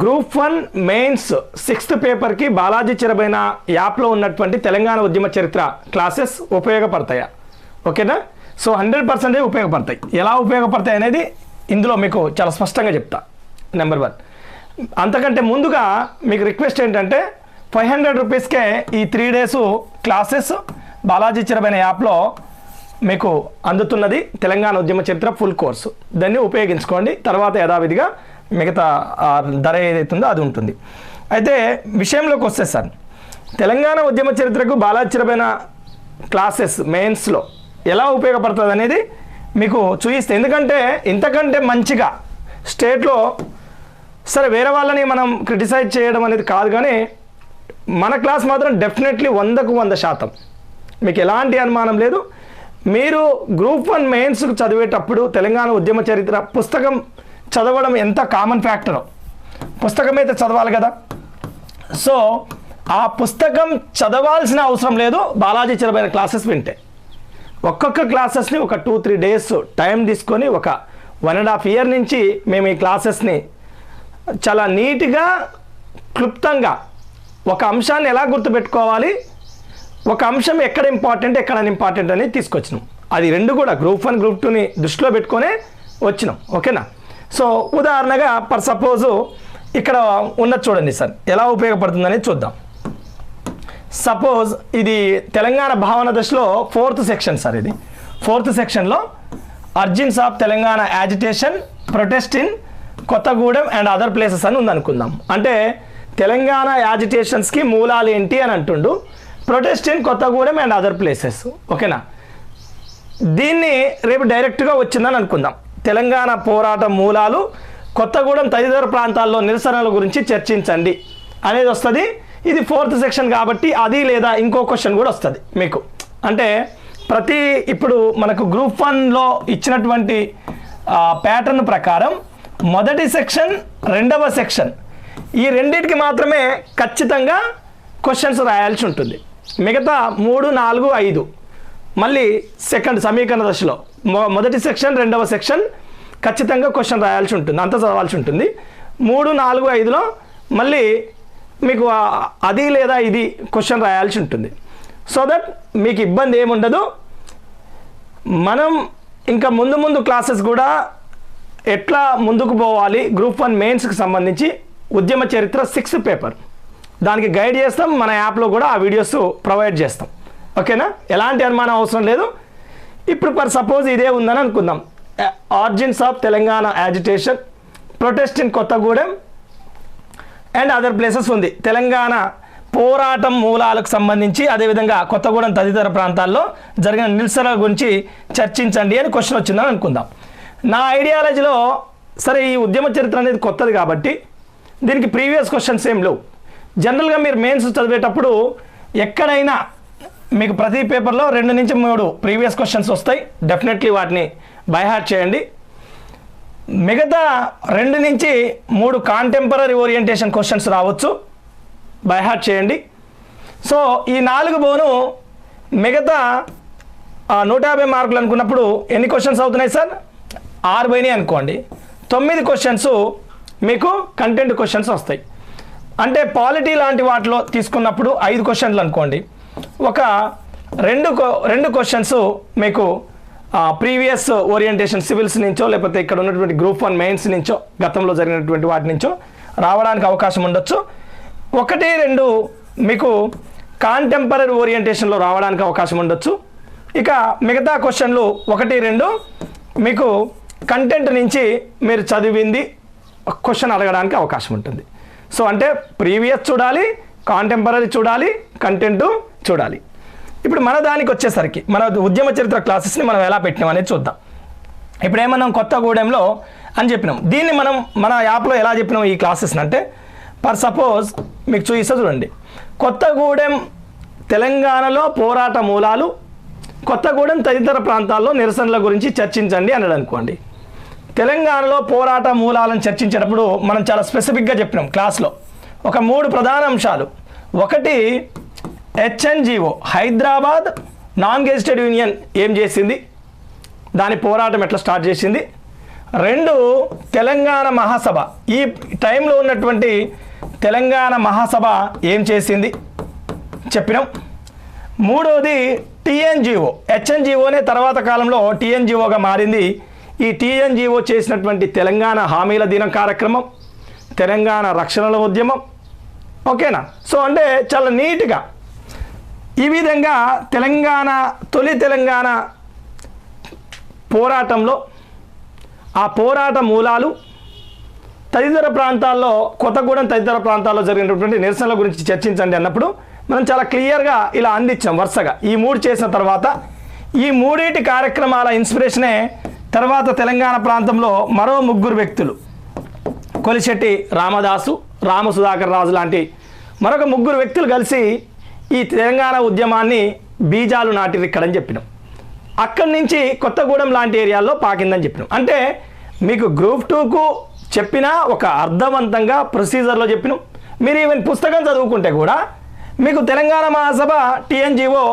Group one mains sixth పేపర్కి బాలాజీ చిరబైన యాప్లో ఉన్నటువంటి తెలంగాణ ఉద్యమ చరిత్ర క్లాసెస్ ఉపయోగపడతాయా? ఓకేనా? సో హండ్రెడ్ పర్సెంటేజ్ ఉపయోగపడతాయి. ఎలా ఉపయోగపడతాయి అనేది ఇందులో మీకు చాలా స్పష్టంగా చెప్తా. Number one. అంతకంటే ముందుగా మీకు రిక్వెస్ట్ ఏంటంటే ఫైవ్ హండ్రెడ్ రూపీస్కే ఈ త్రీ డేస్ క్లాసెస్ బాలాజీ చిరబైన యాప్లో మీకు అందుతున్నది తెలంగాణ ఉద్యమ చరిత్ర ఫుల్ కోర్సు. దాన్ని ఉపయోగించుకోండి. తర్వాత యథావిధిగా మిగతా ధర ఏదైతుందో అది ఉంటుంది. అయితే విషయంలోకి వస్తే సార్ తెలంగాణ ఉద్యమ చరిత్రకు బాలాచిరమైన క్లాసెస్ మెయిన్స్లో ఎలా ఉపయోగపడుతుంది అనేది మీకు చూపిస్తే ఎందుకంటే ఇంతకంటే మంచిగా స్టేట్లో సరే వేరే వాళ్ళని మనం క్రిటిసైజ్ చేయడం అనేది కాదు కానీ మన క్లాస్ మాత్రం డెఫినెట్లీ వందకు వంద శాతం. మీకు ఎలాంటి అనుమానం లేదు. మీరు గ్రూప్ వన్ మెయిన్స్కు చదివేటప్పుడు తెలంగాణ ఉద్యమ చరిత్ర పుస్తకం చదవడం ఎంత కామన్ ఫ్యాక్టరో పుస్తకం అయితే చదవాలి కదా. సో ఆ పుస్తకం చదవాల్సిన అవసరం లేదు. బాలాజీ చిరబైన క్లాసెస్ వింటే. ఒక్కొక్క క్లాసెస్ని ఒక టూ త్రీ డేస్ టైం తీసుకొని ఒక వన్ అండ్ హాఫ్ ఇయర్ నుంచి మేము ఈ క్లాసెస్ని చాలా నీట్గా క్లుప్తంగా ఒక అంశాన్ని ఎలా గుర్తుపెట్టుకోవాలి? ఒక అంశం ఎక్కడ ఇంపార్టెంట్ ఎక్కడ ఇంపార్టెంట్ అనేది తీసుకొచ్చినాం. అది రెండు కూడా గ్రూప్ వన్ గ్రూప్ టూని దృష్టిలో పెట్టుకొనే వచ్చినాం. ఓకేనా సో ఉదాహరణగా పర్ సపోజు ఇక్కడ ఉన్నది చూడండి సార్ ఎలా ఉపయోగపడుతుందని చూద్దాం. సపోజ్ ఇది తెలంగాణ భావన దశలో ఫోర్త్ సెక్షన్ సార్ ఇది. ఫోర్త్ సెక్షన్లో origins of Telangana agitation protest in Kothagudem and other places అని ఉందనుకుందాం. అంటే తెలంగాణ యాజిటేషన్స్కి మూలాలు ఏంటి అని అంటుండు. Protest in Kothagudem and other places ఓకేనా? దీన్ని రేపు డైరెక్ట్గా వచ్చిందని అనుకుందాం. తెలంగాణ పోరాట మూలాలు కొత్తగూడెం తదితర ప్రాంతాల్లో నిరసనల గురించి చర్చించండి అనేది వస్తుంది. ఇది ఫోర్త్ సెక్షన్ కాబట్టి అది లేదా ఇంకో క్వశ్చన్ కూడా వస్తుంది మీకు. అంటే ప్రతి ఇప్పుడు మనకు గ్రూప్ వన్లో ఇచ్చినటువంటి ప్యాటర్న్ ప్రకారం మొదటి సెక్షన్ రెండవ సెక్షన్ ఈ రెండింటికి మాత్రమే ఖచ్చితంగా క్వశ్చన్స్ రాయాల్సి ఉంటుంది. మిగతా మూడు నాలుగు ఐదు మళ్ళీ సెకండ్ సమీకరణ దశలో. మొ- మొదటి సెక్షన్ రెండవ సెక్షన్ ఖచ్చితంగా క్వశ్చన్ రాయాల్సి ఉంటుంది అంత చదవాల్సి ఉంటుంది. మూడు నాలుగు ఐదులో మళ్ళీ మీకు అది లేదా ఇది క్వశ్చన్ రాయాల్సి ఉంటుంది. సో దట్ మీకు ఇబ్బంది ఏముండదు. మనం ఇంకా ముందు ముందు క్లాసెస్ కూడా ఎట్లా ముందుకు పోవాలి? గ్రూప్ వన్ మెయిన్స్కి సంబంధించి ఉద్యమ చరిత్ర సిక్స్త్ పేపర్ దానికి గైడ్ చేస్తాం మన యాప్లో కూడా ఆ వీడియోస్ ప్రొవైడ్ చేస్తాం. ఓకేనా? ఎలాంటి అనుమానం అవసరం లేదు. ఇప్పుడు పర్ సపోజ్ ఇదే ఉందని అనుకుందాం. Origins of Telangana agitation protest in Kothagudem and other places ఉంది. తెలంగాణ పోరాటం మూలాలకు సంబంధించి అదేవిధంగా కొత్తగూడెం తదితర ప్రాంతాల్లో జరిగిన నిరసనల గురించి చర్చించండి అని క్వశ్చన్ వచ్చిందని అనుకుందాం. నా ఐడియాలజీలో సరే ఈ ఉద్యమ చరిత్ర అనేది కొత్తది కాబట్టి దీనికి ప్రీవియస్ క్వశ్చన్స్ ఏం లేవు. జనరల్గా మీరు మెయిన్స్ చదివేటప్పుడు ఎక్కడైనా మీకు ప్రతి పేపర్లో రెండు నుంచి మూడు ప్రీవియస్ క్వశ్చన్స్ వస్తాయి. డెఫినెట్లీ వాటిని బైహార్ట్ చేయండి. మిగతా రెండు నుంచి మూడు కాంటెంపరీ ఓరియంటేషన్ క్వశ్చన్స్ రావచ్చు. బైహార్ట్ చేయండి. సో ఈ నాలుగు బోను మిగతా నూట యాభై మార్కులు అనుకున్నప్పుడు ఎన్ని క్వశ్చన్స్ అవుతున్నాయి సార్? ఆరు పోయినాయి అనుకోండి. తొమ్మిది క్వశ్చన్స్ మీకు కంటెంట్ క్వశ్చన్స్ వస్తాయి. అంటే పాలిటీ లాంటి వాటిలో తీసుకున్నప్పుడు ఐదు క్వశ్చన్లు అనుకోండి. ఒక రెండు రెండు క్వశ్చన్స్ మీకు ప్రీవియస్ ఓరియంటేషన్ సివిల్స్ నుంచో లేకపోతే ఇక్కడ ఉన్నటువంటి గ్రూప్ వన్ మెయిన్స్ నుంచో గతంలో జరిగినటువంటి వాటి నుంచో రావడానికి అవకాశం ఉండొచ్చు. ఒకటి రెండు మీకు కాంటెంపరీ ఓరియంటేషన్లో రావడానికి అవకాశం ఉండొచ్చు. ఇక మిగతా క్వశ్చన్లు ఒకటి రెండు మీకు కంటెంట్ నుంచి మీరు చదివింది క్వశ్చన్ అడగడానికి అవకాశం ఉంటుంది. సో అంటే ప్రీవియస్ చూడాలి కాంటెంపరీ చూడాలి కంటెంటు చూడాలి. ఇప్పుడు మన దానికి వచ్చేసరికి మన ఉద్యమ చరిత్ర క్లాసెస్ని మనం ఎలా పెట్టినాం అనేది చూద్దాం. ఇప్పుడు ఏమన్నాం కొత్తగూడెంలో అని చెప్పినాం. దీన్ని మనం మన యాప్లో ఎలా చెప్పినాం ఈ క్లాసెస్ని అంటే పర్ సపోజ్ మీకు చూపిస్తా చూడండి. కొత్తగూడెం తెలంగాణలో పోరాట మూలాలు కొత్తగూడెం తదితర ప్రాంతాల్లో నిరసనల గురించి చర్చించండి అన్నాడు అనుకోండి. తెలంగాణలో పోరాట మూలాలను చర్చించేటప్పుడు మనం చాలా స్పెసిఫిక్గా చెప్పినాం క్లాస్లో. ఒక మూడు ప్రధాన అంశాలు. ఒకటి HNGO Hyderabad non gazetted union ఏం చేసింది? దాని పోరాటం ఎట్లా స్టార్ట్ చేసింది? రెండు తెలంగాణ మహాసభ. ఈ టైంలో ఉన్నటువంటి తెలంగాణ మహాసభ ఏం చేసింది? చెప్పినాం. మూడవది టీఎన్జిఓ. హెచ్ఎన్జిఓనే తర్వాత కాలంలో టీఎన్జిఓగా మారింది. ఈ టీఎన్జిఓ చేసినటువంటి తెలంగాణ హామీల దినం కార్యక్రమం తెలంగాణ రక్షణల ఉద్యమం. ఓకేనా? సో అంటే చాలా నీట్గా ఈ విధంగా తెలంగాణ తొలి తెలంగాణ పోరాటంలో ఆ పోరాట మూలాలు తదితర ప్రాంతాల్లో కొత్తగూడెం తదితర ప్రాంతాల్లో జరిగినటువంటి నిరసనల గురించి చర్చించండి అన్నప్పుడు మనం చాలా క్లియర్గా ఇలా అందించాం వరుసగా. ఈ మూడు చేసిన తర్వాత ఈ మూడింటి కార్యక్రమాల ఇన్స్పిరేషనే తర్వాత తెలంగాణ ప్రాంతంలో మరో ముగ్గురు వ్యక్తులు. కొలిశెట్టి రామదాసు రామసుధాకర్ రాజు లాంటి మరొక ముగ్గురు వ్యక్తులు కలిసి ఈ తెలంగాణ ఉద్యమాన్ని బీజాలు నాటిరు ఇక్కడని చెప్పినాం. అక్కడి నుంచి కొత్తగూడెం లాంటి ఏరియాల్లో పాకిందని చెప్పినాం. అంటే మీకు గ్రూప్ టూకు చెప్పినా ఒక అర్థవంతంగా ప్రొసీజర్లో చెప్పినాం. మీరు ఈవెన్ పుస్తకం చదువుకుంటే కూడా మీకు తెలంగాణ మహాసభ టీఎన్జిఓ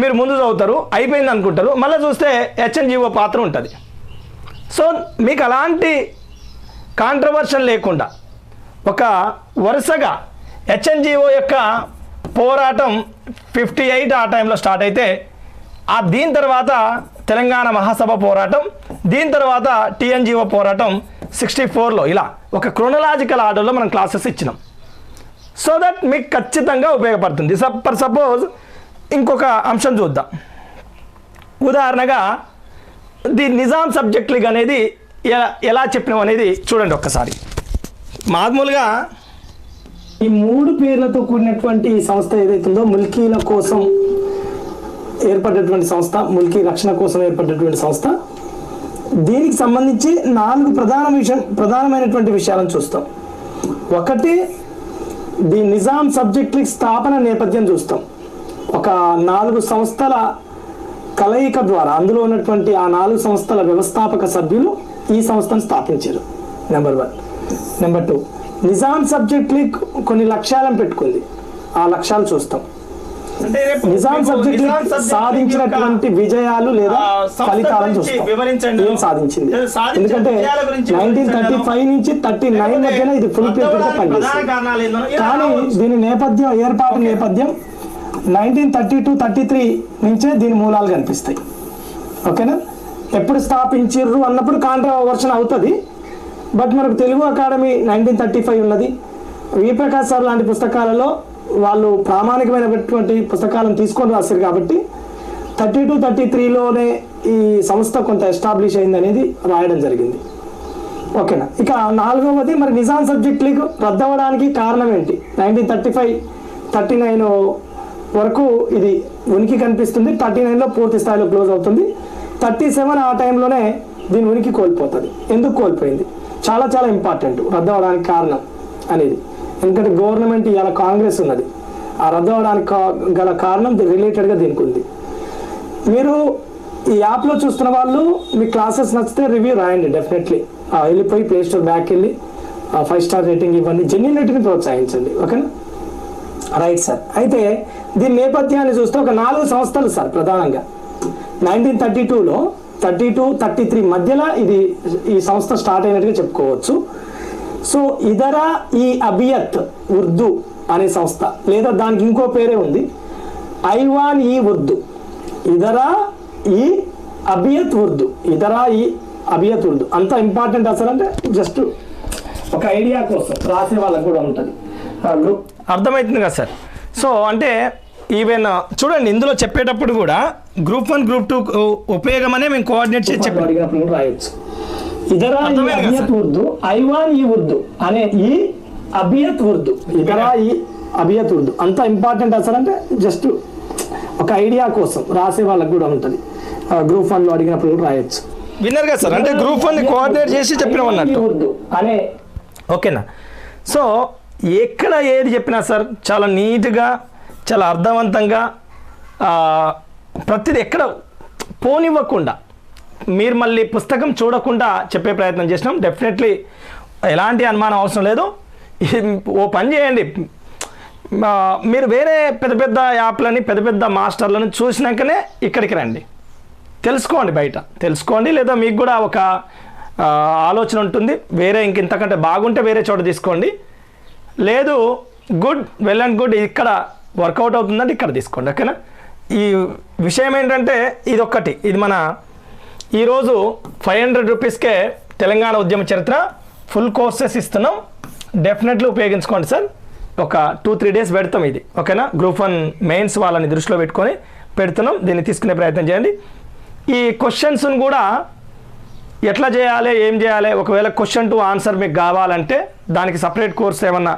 మీరు ముందు చదువుతారు అయిపోయింది అనుకుంటారు మళ్ళీ చూస్తే హెచ్ఎన్జిఓ పాత్ర ఉంటుంది. సో మీకు అలాంటి కాంట్రవర్షన్ లేకుండా ఒక వరుసగా హెచ్ఎన్జిఓ యొక్క పోరాటం ఫిఫ్టీ ఎయిట్ ఆ టైంలో స్టార్ట్ అయితే ఆ దీని తర్వాత తెలంగాణ మహాసభ పోరాటం దీని తర్వాత టీఎన్జిఓ పోరాటం సిక్స్టీ ఫోర్లో ఇలా ఒక క్రోనలాజికల్ ఆర్డర్లో మనం క్లాసెస్ ఇచ్చినాం. సో దట్ మీకు ఖచ్చితంగా ఉపయోగపడుతుంది. ఫర్ సపోజ్ ఇంకొక అంశం చూద్దాం. ఉదాహరణగా ది నిజాం సబ్జెక్ట్ లీగ్ అనేది ఎలా ఎలా చెప్పినాం అనేది చూడండి ఒక్కసారి. మామూలుగా ఈ మూడు పేర్లతో కూడినటువంటి ఈ సంస్థ ఏదైతుందో ముల్కీల కోసం ఏర్పడినటువంటి సంస్థ ముల్కీ రక్షణ కోసం ఏర్పడినటువంటి సంస్థ. దీనికి సంబంధించి నాలుగు ప్రధాన విషయం ప్రధానమైనటువంటి విషయాలను చూస్తాం. ఒకటి ది నిజాం సబ్జెక్ట్ స్థాపన నేపథ్యం చూస్తాం. ఒక నాలుగు సంస్థల కలయిక ద్వారా అందులో ఉన్నటువంటి ఆ నాలుగు సంస్థల వ్యవస్థాపక సభ్యులు ఈ సంస్థను స్థాపించారు. Number one. Number two Nizam subject league కొన్ని లక్ష్యాలను పెట్టుకుంది. ఆ లక్ష్యాలు చూస్తాం. నిజాం సబ్జెక్ట్ సాధించినటువంటి విజయాలు లేదా ఫలితాలను చూస్తాం. ఏం సాధించింది? ఎందుకంటే నైన్టీన్ థర్టీ ఫైవ్ నుంచి థర్టీ నైన్ మధ్యన ఇది ఫుల్ పీరియడ్గా పనిచేస్తుంది. కానీ దీని నేపథ్యం ఏర్పాటు నేపథ్యం nineteen thirty two thirty three నుంచే దీని మూలాలు కనిపిస్తాయి. ఓకేనా? ఎప్పుడు స్థాపించారు అన్నప్పుడు కాంట్రవర్షన్ అవుతుంది. బట్ మనకు Telugu academy nineteen thirty five ఉన్నది. విప్రకాష్ సార్ లాంటి పుస్తకాలలో వాళ్ళు ప్రామాణికమైనటువంటి పుస్తకాలను తీసుకొని రాశారు కాబట్టి థర్టీ టూ థర్టీ త్రీలోనే ఈ సంస్థ కొంత ఎస్టాబ్లిష్ అయింది అనేది రాయడం జరిగింది. ఓకేనా? ఇక నాలుగవది మరి నిజాం సబ్జెక్ట్ లీగ్ రద్దవడానికి కారణం ఏంటి? Nineteen thirty five thirty nine వరకు ఇది ఉనికి కనిపిస్తుంది. థర్టీ నైన్లో పూర్తి స్థాయిలో క్లోజ్ అవుతుంది. థర్టీ సెవెన్ ఆ టైంలోనే దీని ఉనికి కోల్పోతుంది. ఎందుకు కోల్పోయింది? చాలా చాలా ఇంపార్టెంట్ రద్దవడానికి కారణం అనేది. ఎందుకంటే గవర్నమెంట్ ఇవాళ కాంగ్రెస్ ఉన్నది. ఆ రద్దవడానికి కా- గల కారణం రిలేటెడ్గా దీనికి ఉంది. మీరు ఈ యాప్లో చూస్తున్న వాళ్ళు మీ క్లాసెస్ నచ్చితే రివ్యూ రాయండి డెఫినెట్లీ వెళ్ళిపోయి ప్లే స్టోర్ బ్యాక్ వెళ్ళి ఫైవ్ స్టార్ రేటింగ్ ఇవ్వండి. జెన్యునిటీని ప్రోత్సహించండి ఓకేనా? రైట్ సార్ అయితే దీని నేపథ్యాన్ని చూస్తే ఒక నాలుగు సంస్థలు సార్ ప్రధానంగా. నైన్టీన్ థర్టీ టూలో థర్టీ టూ థర్టీ త్రీ మధ్యలో ఇది ఈ సంస్థ స్టార్ట్ అయినట్టుగా చెప్పుకోవచ్చు. సో ఇదర ఈ అబియత్ ఉర్దూ అనే సంస్థ లేదా దానికి ఇంకో పేరే ఉంది. ఐవాన్ ఈ ఉర్దూ. ఇదర ఈ అబియత్ ఉర్దూ. ఇదర ఈ అబియత్ ఉర్దూ. అంత ఇంపార్టెంట్ అసలు అంటే జస్ట్ ఒక ఐడియా కోసం రాసే వాళ్ళకు కూడా ఉంటుంది. అర్థమవుతుంది కదా సార్. సో అంటే ఈవెన్ చూడండి ఇందులో చెప్పేటప్పుడు కూడా గ్రూప్ వన్ గ్రూప్ టూ ఉపయోగమనే మేము కోఆర్డినేట్ చేసి చెప్పాం. అడిగినప్పుడు కూడా రాయొచ్చు. ఇదరా ఈ అర్థమైంది కదా అబియత్ ఉర్దూ ఐవాన్ ఈ ఉర్దూ అనే ఈ అబియత్ ఉర్దూ. ఇదరా ఈ అబియత్ ఉర్దూ. అంత ఇంపార్టెంట్ అసలు అంటే జస్ట్ ఒక ఐడియా కోసం రాసే వాళ్ళకి కూడా ఉంటుంది. గ్రూప్ వన్లో అడిగినప్పుడు రాయొచ్చు. విన్నర్ కదా సార్? అంటే గ్రూప్ వన్ కోఆర్డినేట్ చేసి చెప్పినాం అన్నట్టు. ఉర్దూ అనే ఓకేనా? సో ఎక్కడ ఏది చెప్పినా సార్ చాలా నీట్గా చాలా అర్థవంతంగా ఆ, ప్రతిదీ ఎక్కడ పోనివ్వకుండా మీరు మళ్ళీ పుస్తకం చూడకుండా చెప్పే ప్రయత్నం చేసినాం. డెఫినెట్లీ ఎలాంటి అనుమానం అవసరం లేదు. ఓ పని చేయండి. మీరు వేరే పెద్ద పెద్ద యాప్లని పెద్ద పెద్ద మాస్టర్లను చూసినాకనే ఇక్కడికి రండి. తెలుసుకోండి బయట. తెలుసుకోండి లేదా మీకు కూడా ఒక ఆలోచన ఉంటుంది. వేరే ఇంక ఇంతకంటే బాగుంటే వేరే చోట తీసుకోండి. లేదు గుడ్ వెల్ అండ్ గుడ్ ఇక్కడ వర్కౌట్ అవుతుందంటే ఇక్కడ తీసుకోండి ఓకేనా? ఈ విషయం ఏంటంటే ఇది ఒక్కటి ఇది మన ఈరోజు ఫైవ్ హండ్రెడ్ రూపీస్కే తెలంగాణ ఉద్యమ చరిత్ర ఫుల్ కోర్సెస్ ఇస్తున్నాం. డెఫినెట్లీ ఉపయోగించుకోండి సార్. ఒక టూ త్రీ డేస్ పెడతాం ఇది ఓకేనా? గ్రూప్ వన్ మెయిన్స్ వాళ్ళని దృష్టిలో పెట్టుకొని పెడుతున్నాం. దీన్ని తీసుకునే ప్రయత్నం చేయండి. ఈ క్వశ్చన్స్ని కూడా ఎట్లా చేయాలి ఏం చేయాలి? ఒకవేళ క్వశ్చన్ టు ఆన్సర్ మీకు కావాలంటే దానికి సపరేట్ కోర్స్ ఏమన్నా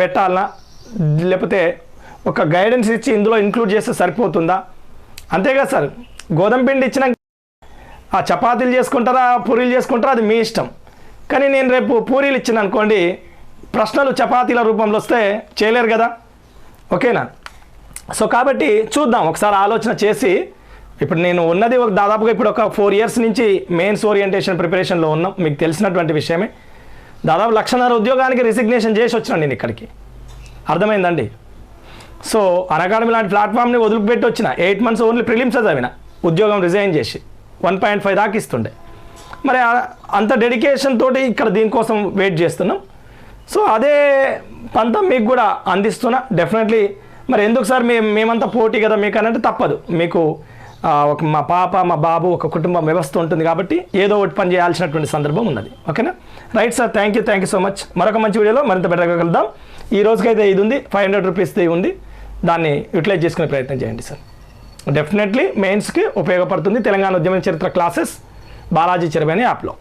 పెట్టాలనా? లేకపోతే ఒక గైడెన్స్ ఇచ్చి ఇందులో ఇంక్లూడ్ చేస్తే సరిపోతుందా? అంతేగా సార్ గోధుమ పిండి ఇచ్చిన ఆ చపాతీలు చేసుకుంటారా పూరీలు చేసుకుంటారా అది మీ ఇష్టం. కానీ నేను రేపు పూరీలు ఇచ్చిన అనుకోండి ప్రశ్నలు చపాతీల రూపంలో వస్తే చేయలేరు కదా. ఓకేనా? సో కాబట్టి చూద్దాం ఒకసారి ఆలోచన చేసి ఇప్పుడు నేను ఉన్నది ఒక దాదాపుగా ఇప్పుడు ఒక ఫోర్ ఇయర్స్ నుంచి మెయిన్స్ ఓరియంటేషన్ ప్రిపరేషన్లో ఉన్నాం మీకు తెలిసినటువంటి విషయమే. దాదాపు లక్షన్నర ఉద్యోగానికి రిసిగ్నేషన్ చేసి వచ్చిన నేను ఇక్కడికి. అర్థమైందండి? సో అనకాడమి లాంటి ప్లాట్ఫామ్ని వదిలిపెట్టి వచ్చిన ఎయిట్ మంత్స్ ఓన్లీ ప్రిలిమ్స్ చదివిన ఉద్యోగం రిజైన్ చేసి వన్ పాయింట్ ఫైవ్ దాకా ఇస్తుండే. మరి అంత డెడికేషన్ తోటి ఇక్కడ దీనికోసం వెయిట్ చేస్తున్నాం. సో అదే పంతం మీకు కూడా అందిస్తున్నా. డెఫినెట్లీ మరి ఎందుకు సార్ మేము మేమంతా పోటీ కదా మీకు అనంటే తప్పదు. మీకు ఒక మా పాప మా బాబు ఒక కుటుంబ వ్యవస్థ ఉంటుంది కాబట్టి ఏదో ఒకటి పని చేయాల్సినటువంటి సందర్భం ఉన్నది. ఓకేనా? Right sir thank you thank you so much మరొక మంచి వీడియోలో మరింత బెటర్గా కలుద్దాం. ఈ రోజుకైతే ఇది ఉంది. ఫైవ్ హండ్రెడ్ రూపీస్ది ఉంది. దాన్ని యూటిలైజ్ చేసుకునే ప్రయత్నం చేయండి సార్ డెఫినెట్లీ మెయిన్స్కి ఉపయోగపడుతుంది తెలంగాణ ఉద్యమ చరిత్ర క్లాసెస్ బాలాజీ చెరబని యాప్లో